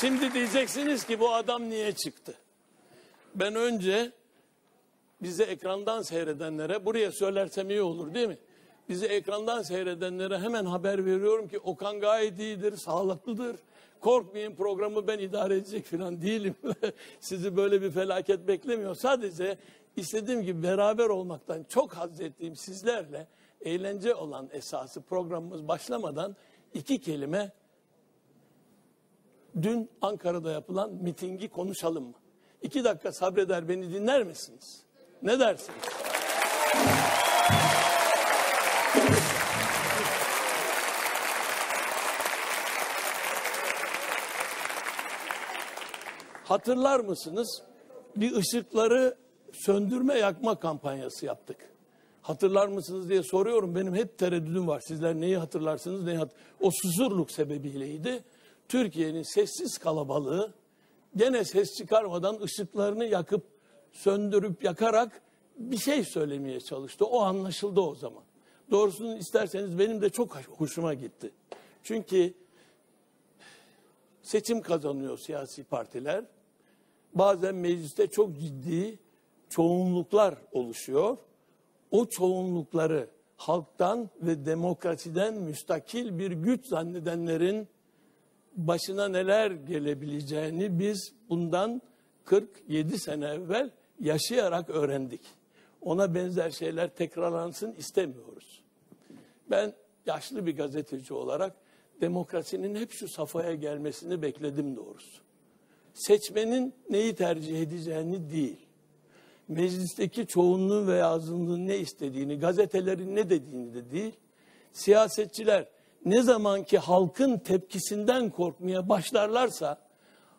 Şimdi diyeceksiniz ki bu adam niye çıktı? Ben önce bizi ekrandan seyredenlere, buraya söylersem iyi olur değil mi? Bizi ekrandan seyredenlere hemen haber veriyorum ki Okan gayet iyidir, sağlıklıdır. Korkmayın programı ben idare edecek falan değilim. Sizi böyle bir felaket beklemiyor. Sadece istediğim gibi beraber olmaktan çok haz ettiğim sizlerle eğlence olan esası programımız başlamadan iki kelime dün Ankara'da yapılan mitingi konuşalım mı? İki dakika sabreder beni dinler misiniz? Ne dersiniz? Hatırlar mısınız? Bir ışıkları söndürme yakma kampanyası yaptık. Hatırlar mısınız diye soruyorum. Benim hep tereddüdüm var. Sizler neyi hatırlarsınız, neyi hat O susurluk sebebiyleydi. Türkiye'nin sessiz kalabalığı gene ses çıkarmadan ışıklarını yakıp söndürüp yakarak bir şey söylemeye çalıştı. O anlaşıldı o zaman. Doğrusunu isterseniz benim de çok hoşuma gitti. Çünkü seçim kazanıyor siyasi partiler. Bazen mecliste çok ciddi çoğunluklar oluşuyor. O çoğunlukları halktan ve demokrasiden müstakil bir güç zannedenlerin başına neler gelebileceğini biz bundan 47 sene evvel yaşayarak öğrendik. Ona benzer şeyler tekrarlansın istemiyoruz. Ben yaşlı bir gazeteci olarak demokrasinin hep şu safhaya gelmesini bekledim doğrusu. Seçmenin neyi tercih edeceğini değil, meclisteki çoğunluğun veya azınlığın ne istediğini, gazetelerin ne dediğini de değil, siyasetçiler ne zaman ki halkın tepkisinden korkmaya başlarlarsa,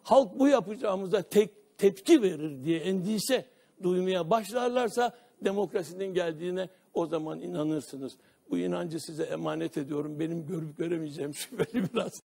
halk bu yapacağımıza tek tepki verir diye endişe duymaya başlarlarsa demokrasinin geldiğine o zaman inanırsınız. Bu inancı size emanet ediyorum. Benim görüp göremeyeceğim şüpheli biraz.